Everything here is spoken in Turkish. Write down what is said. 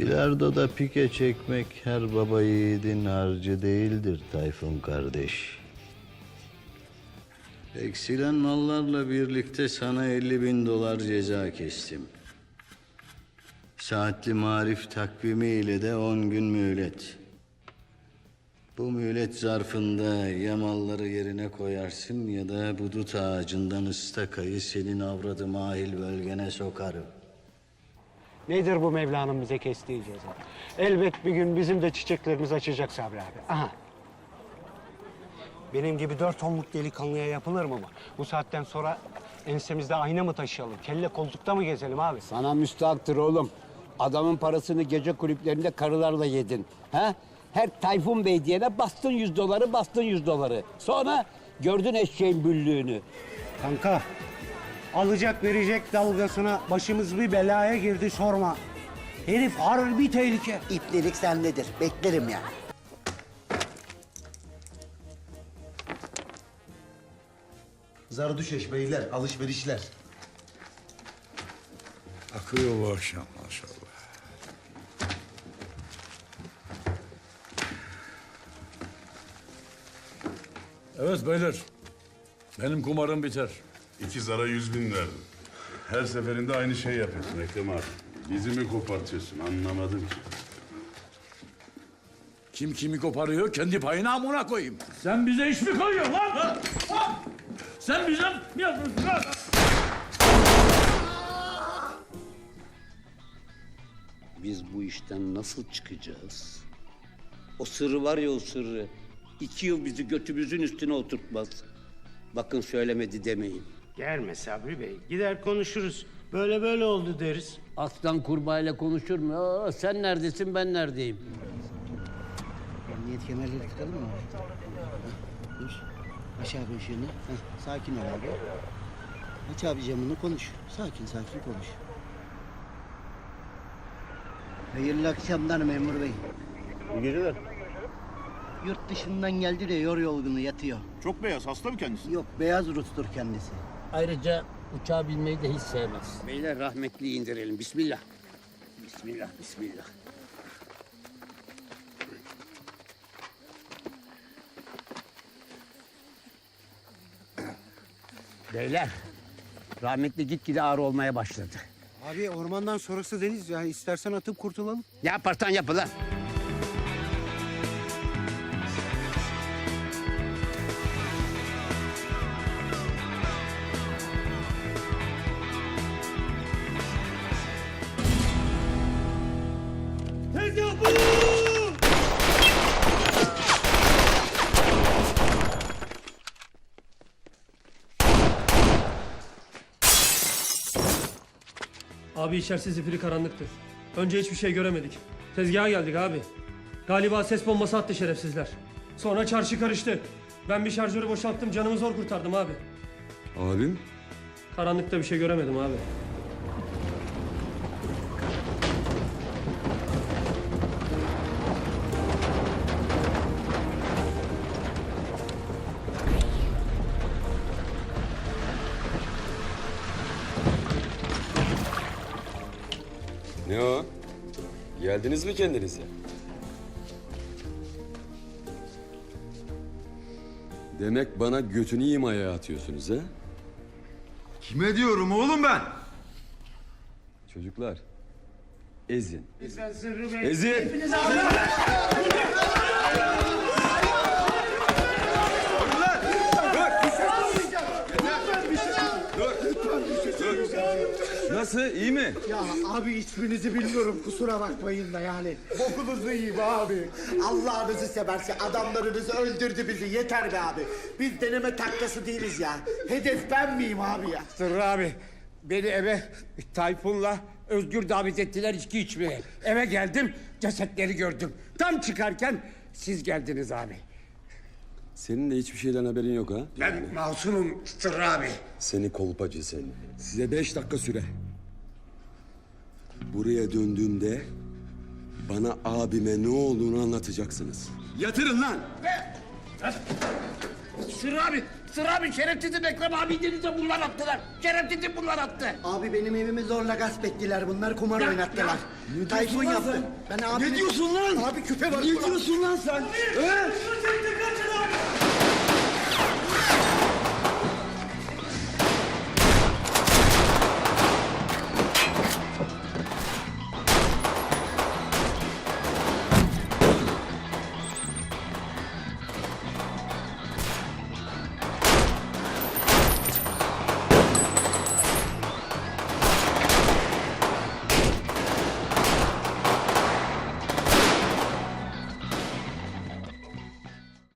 Bilardo'da pike çekmek her baba yiğidin harcı değildir Tayfun kardeş. Eksilen mallarla birlikte sana 50 bin dolar ceza kestim. Saatli marif takvimiyle de 10 gün mühlet. Bu mühlet zarfında ya malları yerine koyarsın ya da bu dut ağacından ıstakayı senin avradı mahil bölgene sokarım. Nedir bu Mevla'nın bize kestiği ceza? Elbet bir gün bizim de çiçeklerimiz açacak Sabri abi. Aha. Benim gibi dört tonluk delikanlıya yapılır mı bu? Bu saatten sonra ensemizde ayna mı taşıyalım? Kelle koltukta mı gezelim abi? Sana müstahaktır oğlum. Adamın parasını gece kulüplerinde karılarla yedin. Ha? Her Tayfun Bey diyene bastın yüz doları, bastın yüz doları. Sonra gördün eşeğin büllüğünü. Kanka, alacak verecek dalgasına başımız bir belaya girdi sorma. Herif harbi tehlike. İplerik sendedir. Beklerim yani. Zardüşeş beyler, alışverişler. Akıyor bu akşam maşallah. Evet beyler. Benim kumarım biter. İki zara yüz bin verdim. Her seferinde aynı şey yapıyorsun Ekrem abi. Dizimi kopartıyorsun anlamadım ki. Kim kimi koparıyor kendi payına amına koyayım. Sen bize iş mi koyuyorsun lan? Ha? Ha? Sen bize mi yapıyorsun lan? Biz bu işten nasıl çıkacağız? O sırrı var ya o sırrı. İki yıl bizi götümüzün üstüne oturtmaz. Bakın söylemedi demeyin. Gelme Sabri Bey. Gider konuşuruz. Böyle böyle oldu deriz. Aslan kurbağayla konuşur mu? Aa, sen neredesin ben neredeyim? Emniyet kemerleri tıkalım mı? Heh, Dur. Aç abi ışığını. Heh, sakin ol abi. Aç abi camını konuş. Sakin sakin konuş. Hayırlı akşamlar memur bey. İyi geceler. Yurt dışından geldi de yor yorgunu yatıyor. Çok beyaz, hasta mı kendisi? Yok beyaz Rus'tur kendisi. Ayrıca uçağı binmeyi de hiç sevmez. Beyler rahmetli indirelim. Bismillah. Bismillah, bismillah. Beyler, rahmetli gitgide ağır olmaya başladı. Abi ormandan sonrası deniz ya. İstersen atıp kurtulalım. Ne yaparsan yapın lan. Abi içerisi zifiri karanlıktır. Önce hiçbir şey göremedik. Tezgaha geldik abi. Galiba ses bombası attı şerefsizler. Sonra çarşı karıştı. Ben bir şarjörü boşalttım canımı zor kurtardım abi. Abim? Karanlıkta bir şey göremedim abi. Ne o? Geldiniz mi kendinize? Demek bana götünü yemaya atıyorsunuz ha? Kime diyorum oğlum ben? Çocuklar, ezin. Ezin! Nasıl, iyi mi? Ya abi isminizi bilmiyorum kusura bakmayın da yani. Bokunuzu yiyeyim abi. Allah'ınızı severse adamlarınızı öldürdü bizi yeter be abi. Biz deneme taklası değiliz ya. Hedef ben miyim abi ya? Sırrı abi, beni eve Tayfun'la Özgür davet ettiler içki içmeye. Eve geldim, cesetleri gördüm. Tam çıkarken siz geldiniz abi. Senin de hiçbir şeyden haberin yok ha? Ben masumum Sırrı abi. Seni kolpacı seni. Size beş dakika süre. Buraya döndüğümde bana abime ne olduğunu anlatacaksınız. Yatırın lan! Sırrı abi, Sıra bir şerefsizim Ekrem abi denize bunlar attılar. Şerefsizim bunlar attı. Abi benim evimi zorla gasp ettiler. Bunlar kumar oynattılar. Tayfun lan yaptı. sen? Ben abi Ne diyorsun lan? Abi küpe var. Ne diyorsun lan sen? He?